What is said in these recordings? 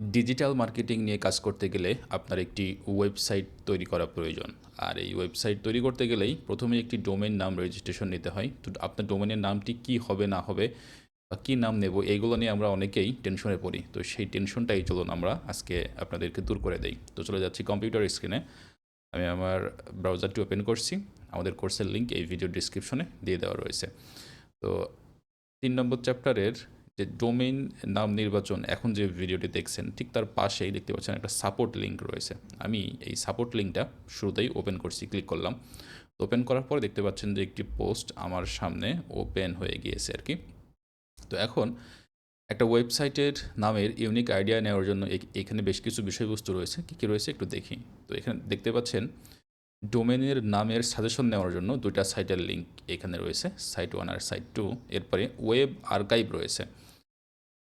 Digital marketing নিয়ে কাজ করতে গেলে আপনার একটি ওয়েবসাইট তৈরি করা প্রয়োজন। আর এই ওয়েবসাইট তৈরি করতে গেলেই প্রথমে একটি ডোমেন নাম রেজিস্ট্রেশন নিতে হয়। তো আপনার ডোমেনের নামটি কি হবে, না হবে বা কী নাম নেব, এইগুলো নিয়ে আমরা অনেকেই টেনশনে পড়ি। তো সেই টেনশনটাই চলুন আমরা আজকে আপনাদেরকে দূর করে দেই। তো চলে যাচ্ছি কম্পিউটার স্ক্রিনে আমি আমার ব্রাউজারটি ওপেন করছি। আমাদের কোর্সের লিঙ্ক এই ভিডিও ডিসক্রিপশনে দিয়ে দেওয়া রয়েছে। তো তিন নম্বর চ্যাপ্টারের যে ডোমেইন নাম নির্বাচন, এখন যে ভিডিওটি দেখছেন, ঠিক তার পাশেই দেখতে পাচ্ছেন একটা সাপোর্ট লিঙ্ক রয়েছে। আমি এই সাপোর্ট লিঙ্কটা শুরুতেই ওপেন করছি ক্লিক করলাম। ওপেন করার পরে দেখতে পাচ্ছেন যে একটি পোস্ট আমার সামনে ওপেন হয়ে গিয়েছে আর কি তো এখন একটা ওয়েবসাইটের নামের ইউনিক আইডিয়া নেওয়ার জন্য এখানে বেশ কিছু বিষয়বস্তু রয়েছে। কী কী রয়েছে একটু দেখি। তো এখানে দেখতে পাচ্ছেন ডোমেনের নামের সাজেশন নেওয়ার জন্য দুইটা সাইটের লিঙ্ক এখানে রয়েছে সাইট ওয়ান আর সাইট টু এরপরে ওয়েব আর্কাইভ রয়েছে।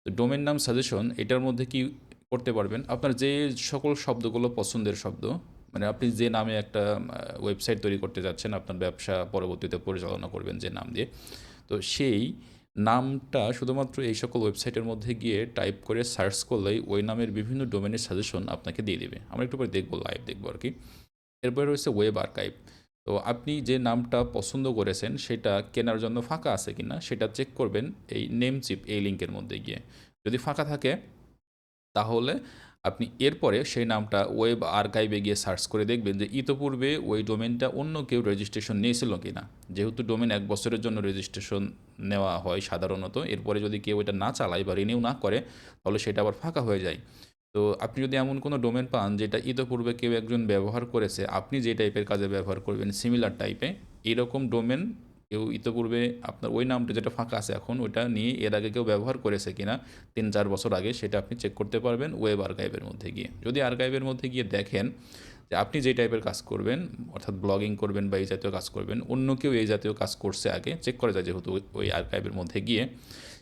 ডোমেন নাম সাজেশন এটার মধ্যে কি করতে পারবেন? আপনার যে সকল শব্দগুলো পছন্দের শব্দ মানে আপনি যে নামে একটা ওয়েবসাইট তৈরি করতে যাচ্ছেন, আপনার ব্যবসা পরবর্তীতে পরিচালনা করবেন যে নাম দিয়ে, তো সেই নামটা শুধুমাত্র এই সকল ওয়েবসাইটের মধ্যে গিয়ে টাইপ করে সার্চ করলেই ওই নামের বিভিন্ন ডোমেনের সাজেশন আপনাকে দিয়ে দেবে। আমরা একটু পরে দেখব লাইভ দেখব আর কি। এরপরে রয়েছে ওয়েব আর্কাইভ তো আপনি যে নামটা পছন্দ করেছেন, সেটা কেনার জন্য ফাঁকা আছে কিনা, সেটা চেক করবেন এই নেম চিপ এই লিঙ্কের মধ্যে গিয়ে। যদি ফাঁকা থাকে, তাহলে আপনি এরপরে সেই নামটা ওয়েব আর্কাইভে গিয়ে সার্চ করে দেখবেন যে ইতোপূর্বে ওই ডোমেনটা অন্য কেউ রেজিস্ট্রেশন নিয়েছিল কি না যেহেতু ডোমেন এক বছরের জন্য রেজিস্ট্রেশন নেওয়া হয় সাধারণত, এরপরে যদি কেউ এটা না চালায় বা রিনিউ না করে, তাহলে সেটা আবার ফাঁকা হয়ে যায়। তো আপনি যদি এমন কোনো ডোমেন পান যেটা ইতোপূর্বে কেউ একজন ব্যবহার করেছে, আপনি যে টাইপের কাজে ব্যবহার করবেন সিমিলার টাইপে এরকম ডোমেন কেউ ইতোপূর্বে আপনার ওই নামটা যেটা ফাঁকা আছে এখন, ওইটা নিয়ে এর আগে কেউ ব্যবহার করেছে কিনা, তিন চার বছর আগে, সেটা আপনি চেক করতে পারবেন ওয়েব আর্কাইভের মধ্যে গিয়ে। যদি আর্কাইভের মধ্যে গিয়ে দেখেন যে আপনি যে টাইপের কাজ করবেন, অর্থাৎ ব্লগিং করবেন বা এই জাতীয় কাজ করবেন, অন্য কেউ এই জাতীয় কাজ করছে আগে চেক করা যায় যেহেতু ওই- ওই আর্কাইভের মধ্যে গিয়ে।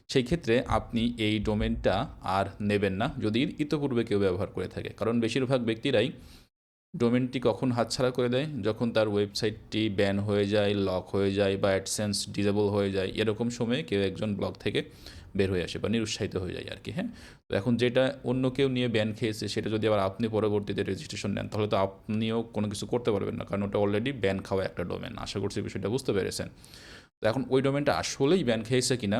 সেই ক্ষেত্রে আপনি এই ডোমেনটা আর নেবেন না যদি ইতোপূর্বে কেউ ব্যবহার করে থাকে। কারণ বেশিরভাগ ব্যক্তিরাই ডোমেনটি কখন হাতছাড়া করে দেয়? যখন তার ওয়েবসাইটটি ব্যান হয়ে যায়, লক হয়ে যায় বা অ্যাডসেন্স ডিজেবল হয়ে যায়, এরকম সময়ে কেউ একজন ব্লগ থেকে বের হয়ে আসে বা নিরুৎসাহিত হয়ে যায় আর কি হ্যাঁ? তো এখন যেটা অন্য কেউ নিয়ে ব্যান খেয়েছে, সেটা যদি আবার আপনি পরবর্তীতে রেজিস্ট্রেশন নেন, তাহলে তো আপনিও কোনো কিছু করতে পারবেন না। কারণ ওটা অলরেডি ব্যান খাওয়া একটা ডোমেন আশা করছি বিষয়টা বুঝতে পেরেছেন। তো এখন ওই ডোমেনটা আসলেই ব্যান খেয়েছে কিনা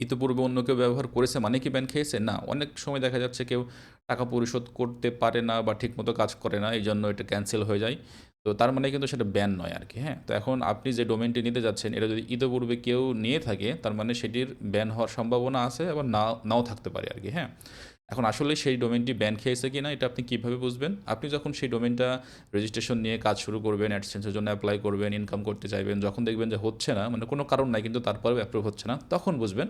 ইতিপূর্বে অন্য কেউ ব্যবহার করেছে মানে কি ব্যান খেয়েছে? না, অনেক সময় দেখা যাচ্ছে কেউ টাকা পরিশোধ করতে পারে না বা ঠিকমতো কাজ করে না এই জন্য এটা ক্যান্সেল হয়ে যায়। তো তার মানে কিন্তু সেটা ব্যান নয় আর কি হ্যাঁ? তো এখন আপনি যে ডোমেনটি নিতে যাচ্ছেন, এটা যদি ইতিপূর্বে কেউ নিয়ে থাকে, তার মানে সেটির ব্যান হওয়ার সম্ভাবনা আছে, আবার না নাও থাকতে পারে আর কি হ্যাঁ? এখন আসলে সেই ডোমেনটি ব্যান খেয়েছে কি না এটা আপনি কীভাবে বুঝবেন? আপনি যখন সেই ডোমেনটা রেজিস্ট্রেশন নিয়ে কাজ শুরু করবেন অ্যাডসেন্সের জন্য অ্যাপ্লাই করবেন ইনকাম করতে চাইবেন, যখন দেখবেন যে হচ্ছে না মানে কোনো কারণ নাই কিন্তু তারপরেও অ্যাপ্রুভ হচ্ছে না, তখন বুঝবেন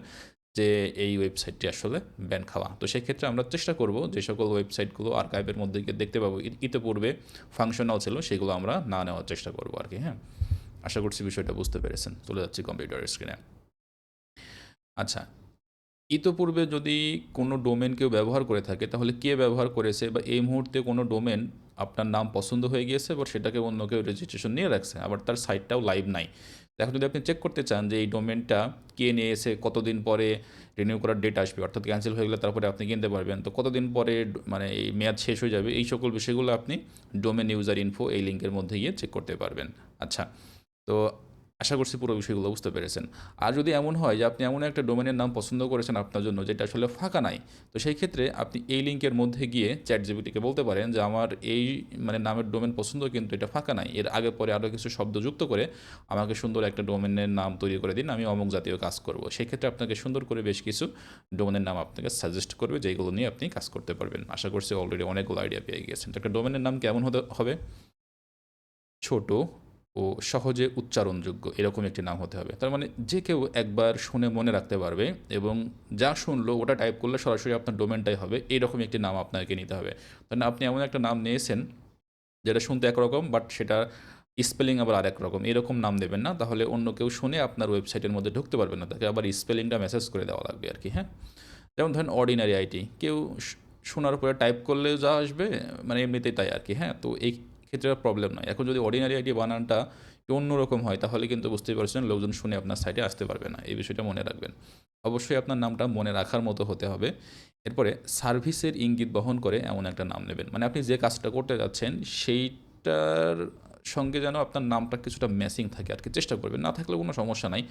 যে এই ওয়েবসাইটটি আসলে ব্যান খাওয়া। তো সেক্ষেত্রে আমরা চেষ্টা করব যে সকল ওয়েবসাইটগুলো আর্কাইভের মধ্যে গিয়ে দেখতে পাবো। ইতিপূর্বে ফাংশনাল ছিল, সেগুলো আমরা না নেওয়ার চেষ্টা করব আর কি হ্যাঁ? আশা করছি বিষয়টা বুঝতে পেরেছেন। চলে যাচ্ছি কম্পিউটার স্ক্রিনে আচ্ছা ইতোপূর্বে যদি কোনো ডোমেন কেউ ব্যবহার করে থাকে, তাহলে কে ব্যবহার করেছে বা এই মুহূর্তে কোনো ডোমেন আপনার নাম পছন্দ হয়ে গিয়েছে বা সেটাকে অন্য কেউ রেজিস্ট্রেশন নিয়ে রাখছে, আবার তার সাইটটাও লাইভ নাই। এখন যদি আপনি চেক করতে চান যে এই ডোমেনটা কে নিয়ে এসে কতদিন পরে রিনিউ করার ডেট আসবে, অর্থাৎ ক্যান্সেল হয়ে গেলে তারপরে আপনি কিনতে পারবেন। তো কতদিন পরে মানে এই মেয়াদ শেষ হয়ে যাবে, এই সকল বিষয়গুলো আপনি ডোমেন ইউজার ইনফো এই লিঙ্কের মধ্যে গিয়ে চেক করতে পারবেন। আচ্ছা তো আশা করছি পুরো বিষয়গুলো বুঝতে পেরেছেন। আর যদি এমন হয় যে আপনি এমন একটা ডোমেনের নাম পছন্দ করেছেন আপনার জন্য যেটা আসলে ফাঁকা নাই, তো সেই ক্ষেত্রে আপনি এই লিঙ্কের মধ্যে গিয়ে চ্যাট জিবিটিকে বলতে পারেন যে, আমার এই মানে নামের ডোমেন পছন্দ, কিন্তু এটা ফাঁকা নাই। এর আগে পরে আরও কিছু শব্দ যুক্ত করে আমাকে সুন্দর একটা ডোমেনের নাম তৈরি করে দিন, আমি অমুক জাতীয় কাজ করব। সেই ক্ষেত্রে আপনাকে সুন্দর করে বেশ কিছু ডোমেনের নাম আপনাকে সাজেস্ট করবে, যেগুলো নিয়ে আপনি কাজ করতে পারবেন। আশা করছি অলরেডি অনেকগুলো আইডিয়া পেয়ে গিয়েছেন। তো একটা ডোমেনের নাম কেমন হতে হবে? ছোট ও সহজে উচ্চারণযোগ্য, এরকম একটি নাম হতে হবে। তার মানে যে কেউ একবার শুনে মনে রাখতে পারবে এবং যা শুনলো, ওটা টাইপ করলে সরাসরি আপনার ডোমেনটাই হবে এইরকম একটি নাম আপনাকে নিতে হবে। তার মানে আপনি এমন একটা নাম নিয়েছেন, যেটা শুনতে একরকম বাট সেটা স্পেলিং আবার আরেক রকম, এরকম নাম দেবেন না, তাহলে অন্য কেউ শুনে আপনার ওয়েবসাইটের মধ্যে ঢুকতে পারবে না, তাকে আবার স্পেলিংটা মেসেজ করে দেওয়া লাগবে আর কি হ্যাঁ? যেমন ধরেন অর্ডিনারি আইটি কেউ শোনার পরে টাইপ করলে যা আসবে মানে এমনিতেই তাই আর কি হ্যাঁ? তো এই ক্ষেত্রে প্রবলেম নয় এখন যদি অর্ডিনারি আইডি বানানটা অন্যরকম হয়, তাহলে কিন্তু বুঝতেই পারছেন লোকজন শুনে আপনার সাইটে আসতে পারবে না। এই বিষয়টা মনে রাখবেন। অবশ্যই আপনার নামটা মনে রাখার মতো হতে হবে। এরপরে সার্ভিসের ইঙ্গিত বহন করে এমন একটা নাম নেবেন। মানে আপনি যে কাজটা করতে যাচ্ছেন, সেইটার সঙ্গে যেন আপনার নামটা কিছুটা ম্যাচিং থাকে। আর কি চেষ্টা করবেন, না থাকলে কোনো সমস্যা নাই।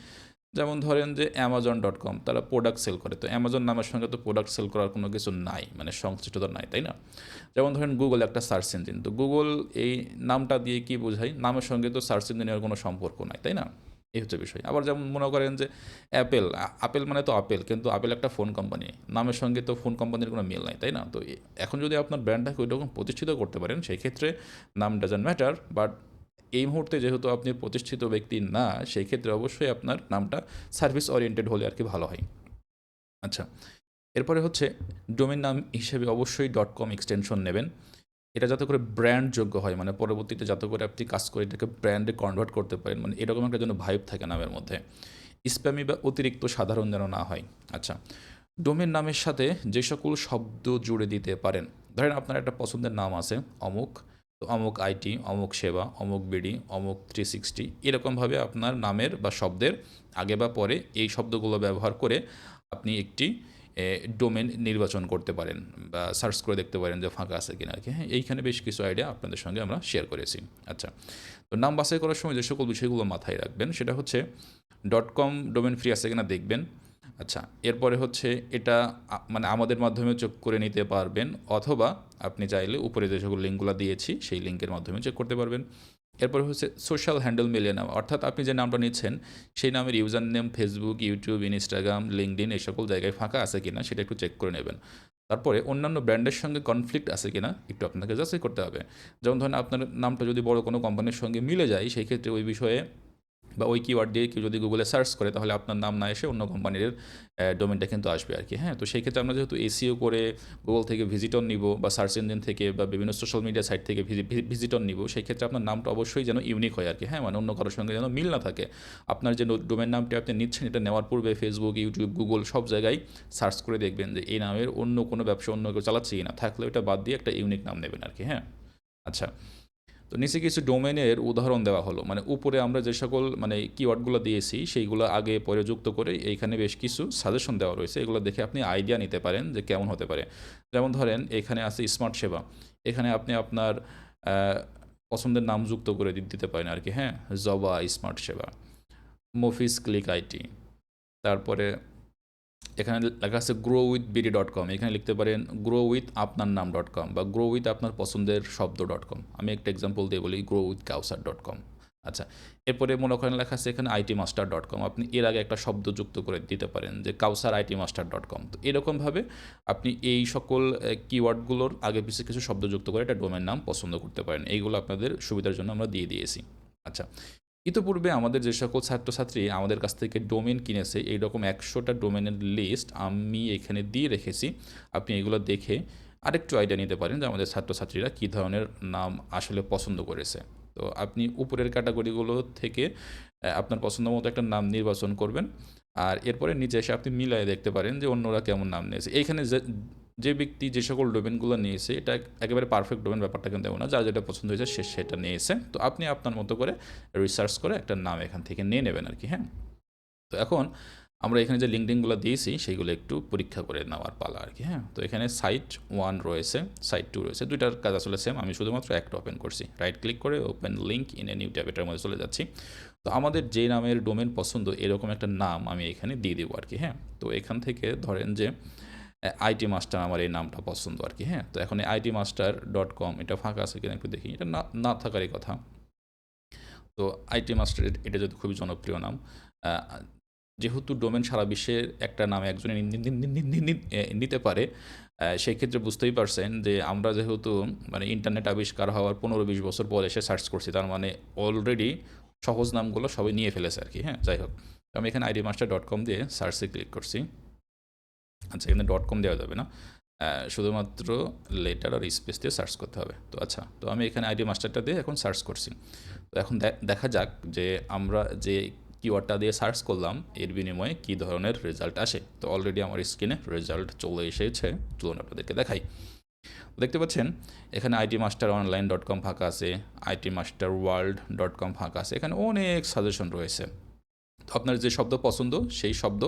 যেমন ধরেন যে অ্যামাজন ডট কম তারা প্রোডাক্ট সেল করে। তো অ্যামাজন নামের সঙ্গে তো প্রোডাক্ট সেল করার কোনো কিছু নাই মানে সংশ্লিষ্টতা নাই, তাই না? যেমন ধরেন গুগল একটা সার্চ ইঞ্জিন তো গুগল এই নামটা দিয়ে কি বোঝায়? নামের সঙ্গে তো সার্চ ইঞ্জিনের কোনো সম্পর্ক নাই, তাই না? এই হচ্ছে বিষয়। আবার যেমন মনে করেন যে অ্যাপেল আপেল মানে তো আপেল কিন্তু আপেল একটা ফোন কোম্পানি নামের সঙ্গে তো ফোন কোম্পানির কোনো মিল নাই, তাই না? তো এখন যদি আপনার ব্র্যান্ডটাকে ওই রকম প্রতিষ্ঠিত করতে পারেন, সেই ক্ষেত্রে নাম ডাজন্ট ম্যাটার বাট এই মুহূর্তে যেহেতু আপনি প্রতিষ্ঠিত ব্যক্তি না সেই ক্ষেত্রে অবশ্যই আপনার নামটা সার্ভিস ওরিয়েন্টেড হলে আর কি ভালো হয়। আচ্ছা এরপরে হচ্ছে ডোমেন নাম হিসেবে অবশ্যই ডট কম এক্সটেনশন নেবেন। এটা যাতে করে ব্র্যান্ড যোগ্য হয় মানে পরবর্তীতে যাতে করে আপনি কাজ করে এটাকে ব্র্যান্ডে কনভার্ট করতে পারেন মানে এরকম একটা যেন ভাইব থাকে নামের মধ্যে। স্প্যামি বা অতিরিক্ত সাধারণ যেন না হয়। আচ্ছা ডোমেন নামের সাথে যে সকল শব্দ জুড়ে দিতে পারেন। ধরেন আপনার একটা পছন্দের নাম আছে, অমুক। তো অমুক আইটি, অমুক সেবা, অমুক বিডি, অমুক থ্রি সিক্সটি এরকমভাবে আপনার নামের বা শব্দের আগে বা পরে এই শব্দগুলো ব্যবহার করে আপনি একটি ডোমেন নির্বাচন করতে পারেন বা সার্চ করে দেখতে পারেন যে ফাঁকা আছে কিনা কি। হ্যাঁ এইখানে বেশ কিছু আইডিয়া আপনাদের সঙ্গে আমরা শেয়ার করেছি। আচ্ছা তো নাম বাছাই করার সময় যে সকল বিষয়গুলো মাথায় রাখবেন সেটা হচ্ছে ডট কম ডোমেন ফ্রি আছে কিনা দেখবেন। আচ্ছা এরপরে হচ্ছে এটা মানে আমাদের মাধ্যমে চেক করে নিতে পারবেন অথবা আপনি চাইলে উপরে যে সকল লিঙ্কগুলো দিয়েছি, সেই লিঙ্কের মাধ্যমে চেক করতে পারবেন। এরপরে হচ্ছে সোশ্যাল হ্যান্ডেল মিলিয়ে নেওয়া। অর্থাৎ আপনি যে নামটা নিচ্ছেন, সেই নামের user name Facebook YouTube Instagram LinkedIn এই সকল জায়গায় ফাঁকা আছে কিনা সেটা একটু চেক করে নেবেন। তারপরে অন্যান্য ব্র্যান্ডের সঙ্গে কনফ্লিক্ট আছে কিনা একটু আপনাকে যাচাই করতে হবে। যেমন ধরেন আপনার নামটা যদি বড় কোনো কোম্পানির সঙ্গে মিলে যায়, সেই ক্ষেত্রে ওই বিষয়ে বা ওই কিওয়ার্ড দিয়ে কেউ যদি গুগলে সার্চ করে, তাহলে আপনার নাম না এসে অন্য কোম্পানির ডোমেনটা কিন্তু আসবে আর কি হ্যাঁ তো সেই ক্ষেত্রে আমরা যেহেতু এসিও করে গুগল থেকে ভিজিটর নিব বা সার্চ ইঞ্জিন থেকে বা বিভিন্ন সোশ্যাল মিডিয়া সাইট থেকে ভিজিটর নিব সেই ক্ষেত্রে আপনার নামটা অবশ্যই যেন ইউনিক হয় আর কি হ্যাঁ মানে অন্য কারোর সঙ্গে যেন মিল না থাকে। আপনার যে ডোমেন নামটি আপনি নিচ্ছেন, এটা নেওয়ার পূর্বে ফেসবুক ইউটিউব গুগল সব জায়গায় সার্চ করে দেখবেন যে এই নামের অন্য কোনো ব্যবসা অন্য কেউ চালাচ্ছে কি না থাকলে ওটা বাদ দিয়ে একটা ইউনিক নাম নেবেন আর কি হ্যাঁ আচ্ছা। তো নিচে কিছু ডোমেনের উদাহরণ দেওয়া হলো। মানে উপরে আমরা যে সকল মানে কিওয়ার্ডগুলো দিয়েছি, সেইগুলো আগে পরে যুক্ত করে এইখানে বেশ কিছু সাজেশন দেওয়া রয়েছে। এগুলো দেখে আপনি আইডিয়া নিতে পারেন যে কেমন হতে পারে। যেমন ধরেন, এখানে আছে স্মার্ট সেবা। এখানে আপনি আপনার পছন্দের নাম যুক্ত করে দিতে পারেন আর কি হ্যাঁ? জবা স্মার্ট সেবা। মফিস ক্লিক আইটি তারপরে এখানে লেখা আছে grow with BD dot com এখানে লিখতে পারেন গ্রো উইথ আপনার নাম ডট কম বা গ্রো উইথ আপনার পছন্দের শব্দ ডট কম আমি একটা এক্সাম্পল দিয়ে বলি grow with Kawsar dot com আচ্ছা এরপরে মনে করেন লেখা আছে এখানে আইটি মাস্টার ডট কম আপনি এর আগে একটা শব্দ যুক্ত করে দিতে পারেন যে Kawsar IT master dot com তো এরকমভাবে আপনি এই সকল কিওয়ার্ডগুলোর আগে পিছিয়ে কিছু শব্দ যুক্ত করে একটা ডোমের নাম পছন্দ করতে পারেন। এইগুলো আপনাদের সুবিধার জন্য আমরা দিয়ে দিয়েছি। আচ্ছা ইতিপূর্বে আমাদের যে সকল ছাত্রছাত্রী আমাদের কাছ থেকে ডোমেন কিনেছে, এইরকম একশোটা ডোমেনের লিস্ট আমি এখানে দিয়ে রেখেছি। আপনি এগুলো দেখে আরেকটু আইডিয়া নিতে পারেন যে আমাদের ছাত্রছাত্রীরা কী ধরনের নাম আসলে পছন্দ করেছে। তো আপনি উপরের ক্যাটাগরিগুলো থেকে আপনার পছন্দ মতো একটা নাম নির্বাচন করবেন। আর এরপরে নিচে এসে আপনি মিলাই দেখতে পারেন যে অন্যরা কেমন নাম নিয়েছে। এইখানে যে যে ব্যক্তি যে সকল ডোমেনগুলো নিয়েছে, এটা একেবারে পারফেক্ট ডোমেন ব্যাপারটা কিন্তু না। যার যেটা পছন্দ হয়েছে, সে সেটা নিয়েছে। তো আপনি আপনার মতো করে রিসার্চ করে একটা নাম এখান থেকে নিয়ে নেবেন আর কি হ্যাঁ? তো এখন আমরা এখানে যে লিঙ্কডিনগুলো দিয়েছি সেইগুলো একটু পরীক্ষা করে নেওয়ার পালা আর কি হ্যাঁ? তো এখানে সাইট ওয়ান রয়েছে সাইট টু রয়েছে। দুইটার কাজ আসলে সেম আমি শুধুমাত্র একটা ওপেন করছি। রাইট ক্লিক করে open link in a new tab এটার মধ্যে চলে যাচ্ছি। তো আমাদের যে নামের ডোমেন পছন্দ, এরকম একটা নাম আমি এখানে দিয়ে দেবো আর কি হ্যাঁ? তো এখান থেকে ধরেন যে আইটি মাস্টার আমার এই নামটা পছন্দ আর কি হ্যাঁ? তো এখন এই আইটি মাস্টার ডট কম এটা ফাঁকা আছে কিনা একটু দেখি, এটা না না থাকারই কথা। তো আইটি মাস্টার এটা যদি খুবই জনপ্রিয় নাম যেহেতু ডোমেন সারা বিশ্বের একটা নামে একজনে নিতে পারে সেই ক্ষেত্রে বুঝতেই পারছেন যে আমরা যেহেতু মানে ইন্টারনেট আবিষ্কার হওয়ার পনেরো বিশ বছর পর এসে সার্চ করছি, তার মানে অলরেডি সহজ নামগুলো সবাই নিয়ে ফেলেছে আর কি হ্যাঁ? যাই হোক আমি এখানে আইডি মাস্টার ডট কম দিয়ে সার্চে ক্লিক করছি। আচ্ছা এখানে ডট কম দেওয়া যাবে না। শুধুমাত্র লেটার আর স্পেস দিয়ে সার্চ করতে হবে। তো আচ্ছা তো আমি এখানে আইডি মাস্টারটা দিয়ে এখন সার্চ করছি। তো এখন দেখা যাক যে আমরা যে কিওয়ার্ডটা দিয়ে সার্চ করলাম, এর বিনিময়ে কী ধরনের রেজাল্ট আসে। তো অলরেডি আমার স্ক্রিনে রেজাল্ট চলে এসেছে, চলুন আপনাদেরকে দেখাই। দেখতে পাচ্ছেন, এখানে IT master online dot com ফাঁকা আছে IT master world dot com ফাঁকা আছে। এখানে অনেক সাজেশন রয়েছে। আপনার যে শব্দ পছন্দ, সেই শব্দ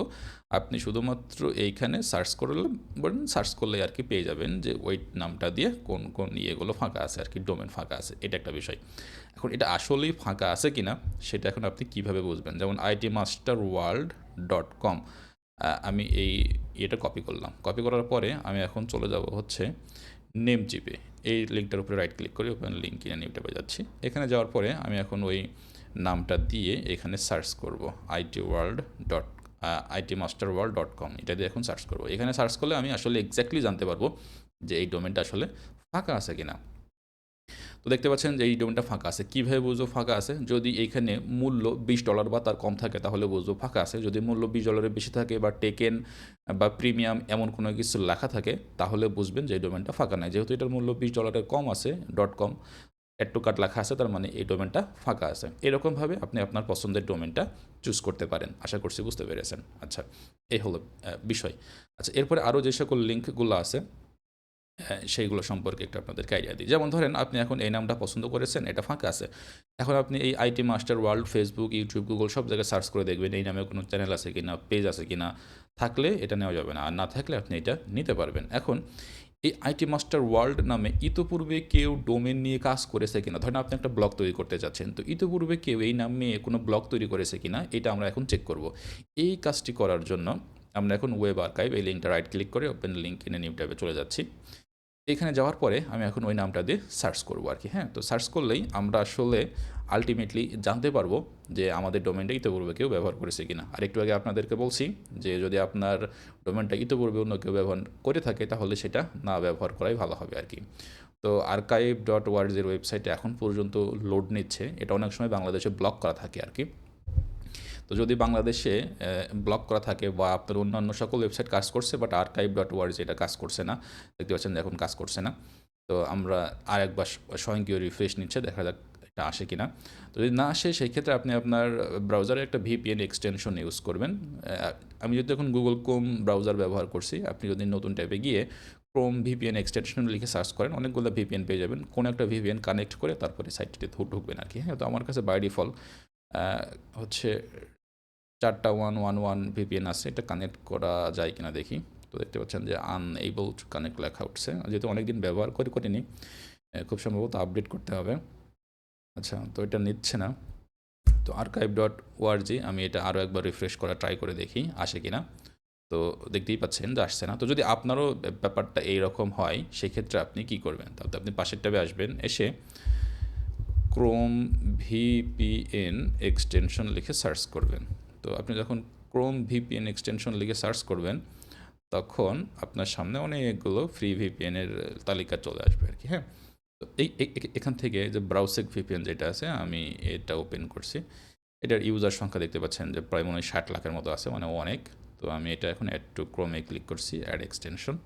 আপনি শুধুমাত্র এইখানে সার্চ করলে বলেন সার্চ করলে আর কি পেয়ে যাবেন যে ওই নামটা দিয়ে কোন কোন ইয়েগুলো ফাঁকা আছে আর কি ডোমেন ফাঁকা আছে, এটা একটা বিষয়। এখন এটা আসলেই ফাঁকা আছে কি না সেটা এখন আপনি কীভাবে বুঝবেন? যেমন IT master world dot com আমি এই এটা কপি করলাম। কপি করার পরে আমি এখন চলে যাব হচ্ছে নেম চিপে এই লিঙ্কটার উপরে রাইট ক্লিক করে ওপেন লিঙ্ক কিনে পেয়ে যাচ্ছি। এখানে যাওয়ার পরে আমি এখন ওই নামটা দিয়ে এখানে সার্চ করব IT world dot IT master world dot com এটা দিয়ে এখন সার্চ করব। এখানে সার্চ করলে আমি আসলে এক্স্যাক্টলি জানতে পারব যে এই ডোমেনটা আসলে ফাঁকা আছে কিনা। তো দেখতে পাচ্ছেন যে এই ডোমেনটা ফাঁকা আছে। কীভাবে বুঝব ফাঁকা আছে? যদি এইখানে মূল্য বিশ ডলার বা তার কম থাকে, তাহলে বুঝব ফাঁকা আছে। যদি মূল্য বিশ ডলারের বেশি থাকে বা টেকেন বা প্রিমিয়াম এমন কোনো কিছু লেখা থাকে, তাহলে বুঝবেন যে এই ডোমেনটা ফাঁকা নাই। যেহেতু এটার মূল্য বিশ ডলারের কম আছে dot com add to cart লেখা আছে, তার মানে এই ডোমেনটা ফাঁকা আছে। এরকমভাবে আপনি আপনার পছন্দের ডোমেনটা চুজ করতে পারেন। আশা করছি বুঝতে পেরেছেন। আচ্ছা এই হলো বিষয়। আচ্ছা এরপরে আরও যে সকল লিঙ্কগুলো আছে সেইগুলো সম্পর্কে একটু আপনাদেরকে আইডিয়া দিই। যেমন ধরেন, আপনি এখন এই নামটা পছন্দ করেছেন, এটা ফাঁকা আছে। এখন আপনি এই IT master world Facebook YouTube Google সব জায়গায় সার্চ করে দেখবেন, এই নামে কোনো চ্যানেল আছে কি না পেজ আছে কি না থাকলে এটা নেওয়া যাবে না। আর না থাকলে আপনি এটা নিতে পারবেন। এখন এই আইটি মাস্টার ওয়ার্ল্ড নামে ইতোপূর্বে কেউ ডোমেন নিয়ে কাজ করেছে কিনা? ধরেন আপনি একটা ব্লগ তৈরি করতে চাচ্ছেন তো ইতোপূর্বে কেউ এই নামে কোনো ব্লগ তৈরি করেছে কিনা? এটা আমরা এখন চেক করব। এই কাজটি করার জন্য আমরা এখন ওয়েব আর্কাইভ এই লিঙ্কটা রাইট ক্লিক করে ওপেন লিঙ্ক ইনে নিউ ট্যাবে চলে যাচ্ছি। এখানে যাওয়ার পরে আমি এখন ওই নামটা দিয়ে সার্চ করব আর কি হ্যাঁ? তো সার্চ করলেই আমরা আসলে আলটিমেটলি জানতে পারব যে আমাদের ডোমেনটা ইতিপূর্বে কেউ ব্যবহার করেছে কিনা। আর একটু আগে আপনাদেরকে বলছি যে যদি আপনার ডোমেনটা ইতিপূর্বে অন্য কেউ ব্যবহার করে থাকে, তাহলে সেটা না ব্যবহার করাই ভালো হবে আর কি। তো আর্কাইভ ডট ওয়ার্ডসের ওয়েবসাইটে এখন পর্যন্ত লোড নিচ্ছে। এটা অনেক সময় বাংলাদেশে ব্লক করা থাকে আর কি। তো যদি বাংলাদেশে ব্লক করা থাকে বা আপনার অন্যান্য সকল ওয়েবসাইট কাজ করছে বাট আর্কাইভ ডট ওয়ার্ডস এটা কাজ করছে না, দেখতে পাচ্ছেন এখন কাজ করছে না। তো আমরা আর একবার স্বয়ংক্রিয় রিফ্রেশ নিচ্ছে, দেখা যাক এটা আসে কিনা। তো যদি না আসে সেই ক্ষেত্রে আপনি আপনার ব্রাউজারে একটা ভিপিএন এক্সটেনশন ইউজ করবেন। আমি যদি এখন গুগল ক্রোম ব্রাউজার ব্যবহার করছি, আপনি যদি নতুন ট্যাবে গিয়ে ক্রোম ভিপিএন এক্সটেনশন লিখে সার্চ করেন, অনেকগুলো ভিপিএন পেয়ে যাবেন। কোনো একটা ভিপিএন কানেক্ট করে তারপরে সাইটটিতে ঢুকবেন আর কি হ্যাঁ তো আমার কাছে বাই ডিফল্ট হচ্ছে চারটা ওয়ান ওয়ান ওয়ান ভিপিএন আছে। এটা কানেক্ট করা যায় কিনা দেখি। তো দেখতে পাচ্ছেন যে আনএবল টু কানেক্ট লেখা উঠছে। যেহেতু অনেকদিন ব্যবহার করে করিনি খুব সম্ভবত আপডেট করতে হবে। আচ্ছা তো এটা নিচ্ছে না। তো আর্কাইভ ডট ওআরজি আমি এটা আরও একবার রিফ্রেশ করা ট্রাই করে দেখি, আসে কি না তো দেখতেই পাচ্ছেন যে আসছে না। তো যদি আপনারও ব্যাপারটা এইরকম হয়, সেক্ষেত্রে আপনি কি করবেন? তাহলে আপনি পাশের ট্যাবে আসবেন, এসে ক্রোম ভিপিএন এক্সটেনশন লিখে সার্চ করবেন। তো আপনি যখন ক্রোম ভিপিএন এক্সটেনশন লিখে সার্চ করবেন, তখন আপনার সামনে অনেকগুলো ফ্রি ভিপিএনের তালিকা চলে আসবে আর কি হ্যাঁ? এই এখান থেকে যে ব্রাউসেক ভিপিএন যেটা আছে, আমি এটা ওপেন করছি। এটার ইউজার সংখ্যা দেখতে পাচ্ছেন যে প্রায় মনে হয় ষাট লাখের মতো আছে মানে অনেক। তো আমি এটা এখন অ্যাড টু ক্রোমে ক্লিক করছি অ্যাড এক্সটেনশন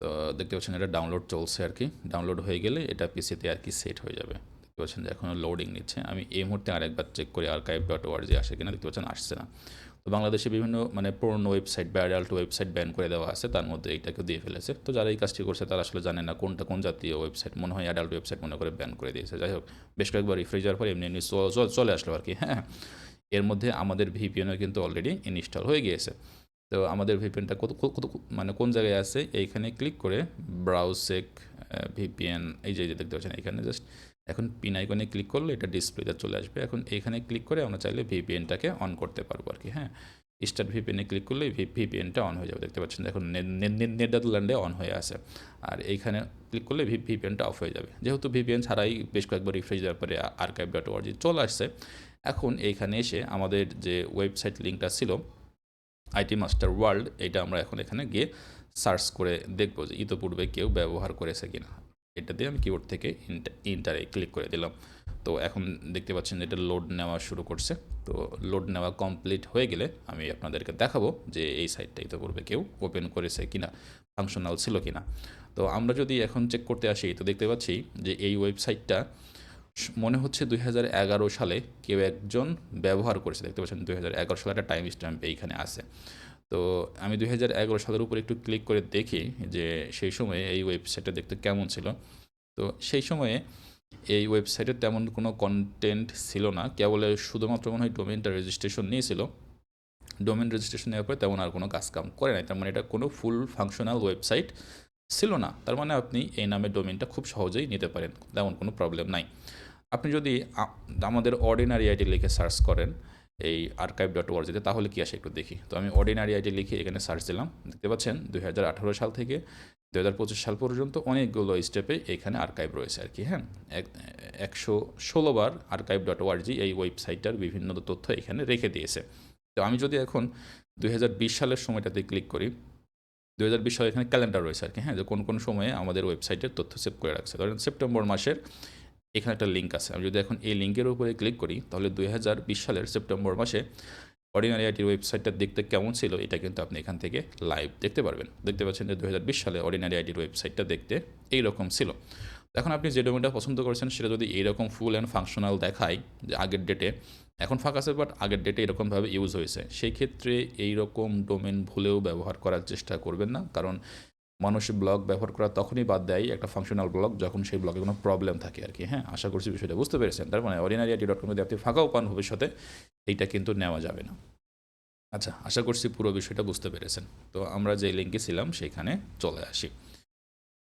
তো দেখতে পাচ্ছেন এটা ডাউনলোড চলছে আর কি। ডাউনলোড হয়ে গেলে এটা পিসিতে আর কি সেট হয়ে যাবে। দেখতে পাচ্ছেন যে এখনও লোডিং নিচ্ছে। আমি এই মুহূর্তে আরেকবার চেক করি আর আর্কাইভ ডট ওয়ার্জি আসে কিনা, দেখতে পাচ্ছেন আসছে না। তো বাংলাদেশে বিভিন্ন মানে পুরনো ওয়েবসাইট বা অ্যাডাল্ট ওয়েবসাইট ব্যান করে দেওয়া আছে, তার মধ্যে এইটাকে দিয়ে ফেলেছে। তো যারা এই কাজটি করছে, তারা আসলে জানে না কোনটা কোন জাতীয় ওয়েবসাইট মনে হয় অ্যাডাল্ট ওয়েবসাইট মনে করে ব্যান করে দিয়েছে। যাই হোক, বেশ কয়েকবার রিফ্রেশ যাওয়ার পর এমনি এমনি চলে আসলো আর কি হ্যাঁ। এর মধ্যে আমাদের ভিপিএনও কিন্তু অলরেডি ইনস্টল হয়ে গিয়েছে। তো আমাদের ভিপিএনটা কত কত মানে কোন জায়গায় আছে? এইখানে ক্লিক করে ব্রাউসেক ভিপিএন এই যে দেখতে পাচ্ছেন এখানে জাস্ট এখন পিন আইকনে ক্লিক করলে এটা ডিসপ্লেতে চলে আসবে। এখন এইখানে ক্লিক করে আমরা চাইলে ভিপিএনটাকে অন করতে পারব আর কি হ্যাঁ? স্টার্ট ভিপিএনে ক্লিক করলে ভিপিএনটা অন হয়ে যাবে, দেখতে পাচ্ছেন? এখন নেদারল্যান্ডে অন হয়ে আছে। আর এইখানে ক্লিক করলে ভিপিএনটা অফ হয়ে যাবে। যেহেতু ভিপিএন ছাড়াই বেশ কয়েকবার রিফ্রেশ দেওয়ার পরে আর্কাইভ ডট ওয়ার্জি চলে আসছে। এখন এইখানে এসে আমাদের যে ওয়েবসাইট লিঙ্কটা ছিল আইটি মাস্টার ওয়ার্ল্ড এটা আমরা এখন এখানে গিয়ে সার্চ করে দেখব যে ইতোপূর্বে কেউ ব্যবহার করেছে কিনা। এটা দিয়ে আমি কিবোর্ড থেকে ইন্টারে ক্লিক করে দিলাম। তো এখন দেখতে পাচ্ছেন এটা লোড নেওয়া শুরু করছে। তো লোড নেওয়া কমপ্লিট হয়ে গেলে আমি আপনাদেরকে দেখাবো যে এই সাইটটা ইতোপূর্বে কেউ ওপেন করেছে কিনা ফাংশনাল ছিল কিনা। তো আমরা যদি এখন চেক করতে আসি, তো দেখতে পাচ্ছি যে এই ওয়েবসাইটটা মনে হচ্ছে দুই হাজার এগারো সালে কেউ একজন ব্যবহার করেছে। দেখতে পাচ্ছেন দুই হাজার এগারো সালে একটা টাইম স্ট্যাম্প এইখানে আছে। তো আমি দুই হাজার এগারো সালের উপর একটু ক্লিক করে দেখি যে সেই সময়ে এই ওয়েবসাইটটা দেখতে কেমন ছিল। তো সেই সময়ে এই ওয়েবসাইটে তেমন কোনো কন্টেন্ট ছিল না, কেবল শুধুমাত্র মনে হয় ডোমেনটা রেজিস্ট্রেশন নিয়েছিল। ডোমেন রেজিস্ট্রেশন নেওয়ার পরে তেমন আর কোনো কাজ কাম করে নাই, তার মানে এটা কোনো ফুল ফাংশনাল ওয়েবসাইট ছিল না। তার মানে আপনি এই নামে ডোমেনটা খুব সহজেই নিতে পারেন, তেমন কোনো প্রবলেম নাই। আপনি যদি আমাদের অর্ডিনারি আইডি লিখে সার্চ করেন এই আর্কাইভ ডট ওয়ার্জিতে তাহলে কী আসে একটু দেখি। তো আমি অর্ডিনারি আইডি লিখে এখানে সার্চ দিলাম। দেখতে পাচ্ছেন, দুই হাজার আঠেরো সাল থেকে দু হাজার পঁচিশ সাল পর্যন্ত অনেকগুলো স্টেপে এখানে আর্কাইভ রয়েছে আর কি হ্যাঁ? এক- একশো ষোলোবার আর্কাইভ ডট ওয়ার্জি এই ওয়েবসাইটটার বিভিন্ন তথ্য এখানে রেখে দিয়েছে। তো আমি যদি এখন দুই হাজার বিশ সালের সময়টাতে ক্লিক করি দু হাজার বিশ সালে এখানে ক্যালেন্ডার রয়েছে আর কি হ্যাঁ? যে কোন কোন সময়ে আমাদের ওয়েবসাইটের তথ্য সেভ করে রাখছে। ধরেন সেপ্টেম্বর মাসের এখানে একটা লিঙ্ক আছে। আমি যদি এখন এই লিঙ্কের উপরে ক্লিক করি, তাহলে দুই হাজার বিশ সালের সেপ্টেম্বর মাসে অর্ডিনারি আইটির ওয়েবসাইটটা দেখতে কেমন ছিল, এটা কিন্তু আপনি এখান থেকে লাইভ দেখতে পারবেন। দেখতে পাচ্ছেন যে দু হাজার বিশ সালে অর্ডিনারি আইটির ওয়েবসাইটটা দেখতে এইরকম ছিল। এখন আপনি যে ডোমেনটা পছন্দ করেছেন, সেটা যদি এইরকম ফুল অ্যান্ড ফাংশনাল দেখায় যে আগের ডেটে এখন ফাঁকা আছে বাট আগের ডেটে এরকমভাবে ইউজ হয়েছে, সেই ক্ষেত্রে এইরকম ডোমেন ভুলেও ব্যবহার করার চেষ্টা করবেন না, কারণ মানুষ ব্লগ ব্যবহার করা তখনই বাদ দেয় একটা ফাংশনাল ব্লগ যখন সেই ব্লগে কোনো প্রবলেম থাকে আর কি হ্যাঁ? আশা করছি বিষয়টা বুঝতে পেরেছেন। তার মানে অর্ডিনারি আইডি ডট কম যদি আপনি ফাঁকাও পান ভবিষ্যতে, এইটা কিন্তু নেওয়া যাবে না। আচ্ছা আশা করছি পুরো বিষয়টা বুঝতে পেরেছেন। তো আমরা যে লিঙ্কে ছিলাম সেখানে চলে আসি।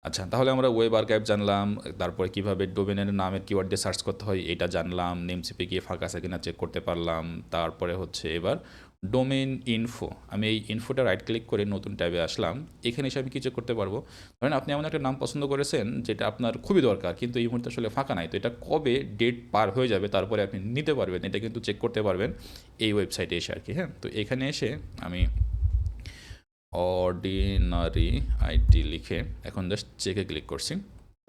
আচ্ছা তাহলে আমরা ওয়েব আর্কাইভ জানলাম, তারপরে কীভাবে ডোমেনের নামের কিওয়ার্ড দিয়ে সার্চ করতে হয়, এটা জানলাম নেমসিপে গিয়ে ফাঁকা আছে কিনা চেক করতে পারলাম, তারপরে হচ্ছে এবার ডোমেন ইনফো আমি এই ইনফোটা রাইট ক্লিক করে নতুন ট্যাবে আসলাম, এখানে এসে আমি কি চেক করতে পারব? ধরেন আপনি এমন একটা নাম পছন্দ করেছেন, যেটা আপনার খুবই দরকার, কিন্তু এই মুহূর্তে আসলে ফাঁকা নাই, তো এটা কবে ডেট পার হয়ে যাবে তারপরে আপনি নিতে পারবেন, এটা কিন্তু চেক করতে পারবেন এই ওয়েবসাইটে এসে আর কি হ্যাঁ? তো এখানে এসে আমি অর্ডিনারি আইটি লিখে এখন জাস্ট চেকে ক্লিক করছি।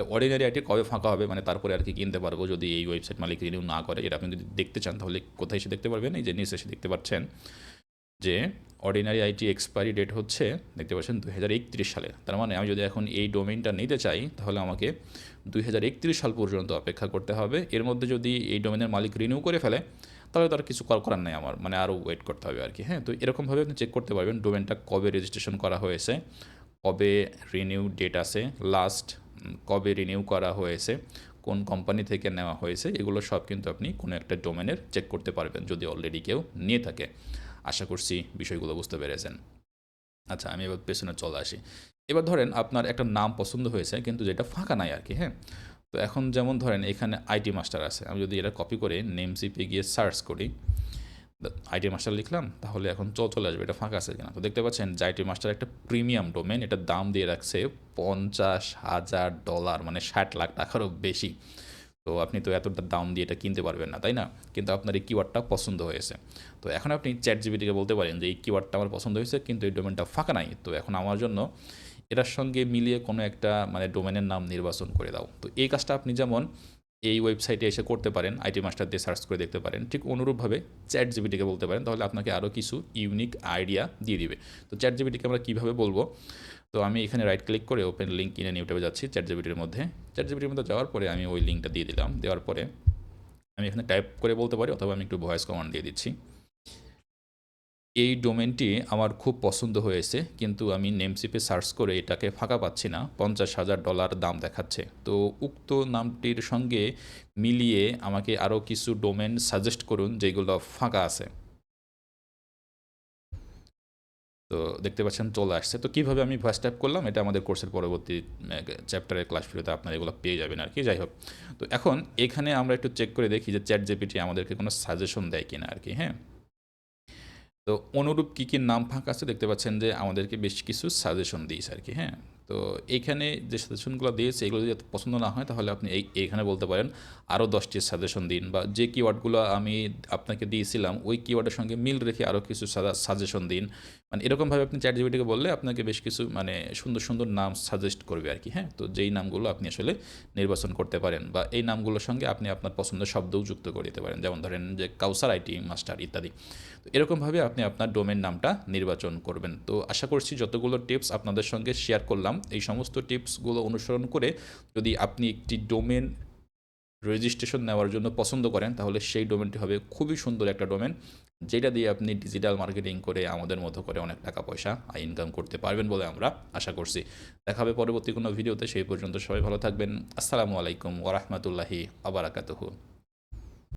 অর্ডিনারি আইটি কবে ফাঁকা হবে? মানে তারপরে আর কি কিনতে পারব যদি এই ওয়েবসাইট মালিক রিনিউ না করে? এটা আপনি যদি দেখতে চান, তাহলে কোথায় এসে দেখতে পারবেন? এই যে নিচে এসে দেখতে পাচ্ছেন যে অর্ডিনারি আইটি এক্সপায়ারি ডেট হচ্ছে, দেখতে পাচ্ছেন দুই হাজার একত্রিশ সালে। তার মানে আমি যদি এখন এই ডোমেইনটা নিতে চাই, তাহলে আমাকে দুই হাজার একত্রিশ সাল পর্যন্ত অপেক্ষা করতে হবে। এর মধ্যে যদি এই ডোমেনের মালিক রিনিউ করে ফেলে, তাহলে তার কিছু কর- করার নেই আমার। মানে আরও ওয়েট করতে হবে আর কি হ্যাঁ? তো এরকমভাবে আপনি চেক করতে পারবেন ডোমেনটা কবে রেজিস্ট্রেশন করা হয়েছে, কবে রিনিউ ডেট আছে লাস্ট কবে রিনিউ করা হয়েছে, কোন কোম্পানি থেকে নেওয়া হয়েছে, এগুলো সব কিন্তু আপনি কোনো একটা ডোমেনের চেক করতে পারবেন যদি অলরেডি কেউ নিয়ে থাকে। আশা করছি বিষয়গুলো বুঝতে পেরেছেন। আচ্ছা আমি এবার পেছনে চলে আসি। এবার ধরেন আপনার একটা নাম পছন্দ হয়েছে, কিন্তু যেটা ফাঁকা নাই আর কি হ্যাঁ? তো এখন যেমন ধরেন এখানে আইটি মাস্টার আছে, আমি যদি এটা কপি করে নেম জিপে গিয়ে সার্চ করি আইটি মাস্টার লিখলাম, তাহলে এখন চল চলে আসবে, এটা ফাঁকা আছে কিনা? তো দেখতে পাচ্ছেন যে আইটি মাস্টার একটা প্রিমিয়াম ডোমেন এটার দাম দিয়ে রাখছে পঞ্চাশ হাজার ডলার মানে ষাট লাখ টাকারও বেশি। তো আপনি তো এতটা দাম দিয়ে এটা কিনতে পারবেন না, তাই না? কিন্তু আপনার এই কিওয়ার্ডটা পছন্দ হয়েছে। তো এখন আপনি চ্যাট জিবিটিকে বলতে পারেন যে, এই কিওয়ার্ডটা আমার পছন্দ হয়েছে, কিন্তু এই ডোমেনটা ফাঁকা নাই। তো এখন আমার জন্য এটার সঙ্গে মিলিয়ে কোনো একটা মানে ডোমেনের নাম নির্বাচন করে দাও। তো এই কাজটা আপনি যেমন এই ওয়েবসাইটে এসে করতে পারেন আইটি মাস্টার দিয়ে সার্চ করে দেখতে পারেন। ঠিক অনুরূপভাবে চ্যাট জিবিটিকে বলতে পারেন, তাহলে আপনাকে আরও কিছু ইউনিক আইডিয়া দিয়ে দিবে। তো চ্যাট জিবিটিকে আমরা কীভাবে বলব? তো আমি এখানে রাইট ক্লিক করে ওপেন লিঙ্ক ইন নিউটিউবে যাচ্ছি চ্যাট জিবিটির মধ্যে। চ্যাট জিবিটির মধ্যে যাওয়ার পরে আমি ওই লিঙ্কটা দিয়ে দিলাম। দেওয়ার পরে আমি এখানে টাইপ করে বলতে পারি, অথবা আমি একটু ভয়েস কমান্ড দিয়ে দিচ্ছি। এই ডোমেনটি আমার খুব পছন্দ হয়েছে, কিন্তু আমি নেমসিপে সার্চ করে এটাকে ফাঁকা পাচ্ছি না, পঞ্চাশ হাজার ডলার দাম দেখাচ্ছে। তো উক্ত নামটির সঙ্গে মিলিয়ে আমাকে আরও কিছু ডোমেন সাজেস্ট করুন, যেগুলো ফাঁকা আছে। তো দেখতে পাচ্ছেন, চলে আসছে। তো কীভাবে আমি ভয়েস টাইপ করলাম, এটা আমাদের কোর্সের পরবর্তী চ্যাপ্টারের ক্লাস ভিডিওতে আপনারা এগুলো পেয়ে যাবেন আর কি, যাই হোক। তো এখন এখানে আমরা একটু চেক করে দেখি যে চ্যাট জিপিটি আমাদেরকে কোনো সাজেশন দেয় কিনা আর কি হ্যাঁ? তো অনুরূপ কী কী নাম ফাঁক আছে দেখতে পাচ্ছেন যে আমাদেরকে বেশ কিছু সাজেশন দিয়েছে আর কি হ্যাঁ? তো এইখানে যে সাজেশনগুলো দিয়েছে, এগুলো যদি পছন্দ না হয়, তাহলে আপনি এই, এইখানে বলতে পারেন আরও দশটি সাজেশন দিন বা যে কিওয়ার্ডগুলো আমি আপনাকে দিয়েছিলাম, ওই কিওয়ার্ডের সঙ্গে মিল রেখে আরও কিছু সাজেশন দিন। মানে এরকমভাবে আপনি চ্যাট জিবিটিকে বললে আপনাকে বেশ কিছু মানে সুন্দর সুন্দর নাম সাজেস্ট করবে আর কি হ্যাঁ? তো যেই নামগুলো আপনি আসলে নির্বাচন করতে পারেন বা এই নামগুলোর সঙ্গে আপনি আপনার পছন্দের শব্দও যুক্ত করে দিতে পারেন। যেমন ধরেন যে কাউসার আইটি মাস্টার ইত্যাদি। তো এরকমভাবে আপনি আপনার ডোমেন নামটা নির্বাচন করবেন। তো আশা করছি যতগুলো টিপস আপনাদের সঙ্গে শেয়ার করলাম এই সমস্ত টিপসগুলো অনুসরণ করে যদি আপনি একটি ডোমেন রেজিস্ট্রেশন নেওয়ার জন্য পছন্দ করেন, তাহলে সেই ডোমেনটি হবে খুবই সুন্দর একটা ডোমেন, যেটা দিয়ে আপনি ডিজিটাল মার্কেটিং করে আমাদের মতো করে অনেক টাকা পয়সা ইনকাম করতে পারবেন বলে আমরা আশা করছি। দেখা হবে পরবর্তী কোনো ভিডিওতে, সেই পর্যন্ত সবাই ভালো থাকবেন। আসসালামু আলাইকুম ওরহমতুল্লাহি আবরাকাতহু